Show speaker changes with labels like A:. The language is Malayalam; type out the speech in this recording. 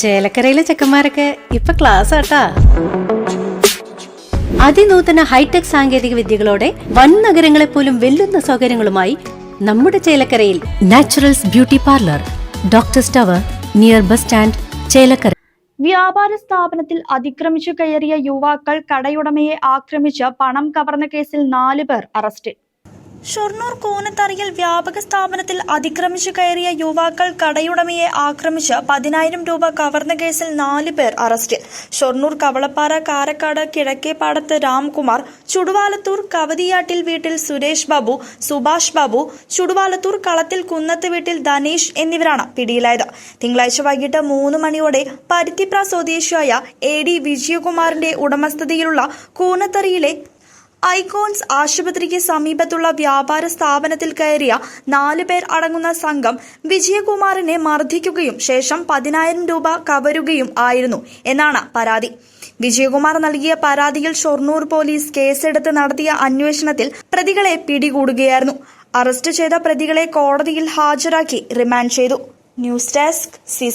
A: ചേലക്കരയിലെ ചെക്കന്മാരൊക്കെ ഇപ്പൊ ക്ലാസ് ആട്ടാ. അതിനൂതന ഹൈടെക് സാങ്കേതിക വിദ്യകളോടെ വൻ നഗരങ്ങളെ പോലും വെല്ലുന്ന സൗകര്യങ്ങളുമായി നമ്മുടെ ചേലക്കരയിൽ Naturals beauty parlour doctor tower near bus stand Chelakkara.
B: വ്യാപാര സ്ഥാപനത്തിൽ അതിക്രമിച്ചു കയറിയ യുവാക്കൾ കടയുടമയെ ആക്രമിച്ച് പണം കവർന്ന കേസിൽ നാലുപേർ അറസ്റ്റിൽ ഷൊർണൂർ കൂനത്തറിയിൽ വ്യാപക സ്ഥാപനത്തിൽ അതിക്രമിച്ചു കയറിയ യുവാക്കൾ കടയുടമയെ ആക്രമിച്ച് പതിനായിരം രൂപ കവർന്ന കേസിൽ നാല് പേർ അറസ്റ്റിൽ ഷൊർണൂർ കവളപ്പാറ കാരക്കാട് കിഴക്കേപ്പാടത്ത് രാംകുമാർ ചുടുവാലത്തൂർ കവതിയാട്ടിൽ വീട്ടിൽ സുരേഷ് ബാബു സുഭാഷ് ബാബു ചുടുവാലത്തൂർ കളത്തിൽ കുന്നത്ത് വീട്ടിൽ ധനേഷ് എന്നിവരാണ് പിടിയിലായത്. തിങ്കളാഴ്ച വൈകിട്ട് മൂന്ന് മണിയോടെ പരുത്തിപ്ര സ്വദേശിയായ എ ഡി വിജയകുമാറിന്റെ ഉടമസ്ഥതയിലുള്ള കൂനത്തറയിലെ ഐക്കോൺസ് ആശുപത്രിക്ക് സമീപത്തുള്ള വ്യാപാര സ്ഥാപനത്തിൽ കയറിയ നാല് പേർ അടങ്ങുന്ന സംഘം വിജയകുമാറിനെ മർദ്ദിക്കുകയും ശേഷം പതിനായിരം രൂപ കവരുകയും ആയിരുന്നു എന്നാണ് പരാതി. വിജയകുമാർ നൽകിയ പരാതിയിൽ ഷൊർണൂർ പോലീസ് കേസെടുത്ത് നടത്തിയ അന്വേഷണത്തിൽ പ്രതികളെ പിടികൂടുകയായിരുന്നു. അറസ്റ്റ് ചെയ്ത പ്രതികളെ കോടതിയിൽ ഹാജരാക്കി റിമാൻഡ് ചെയ്തു. News desk C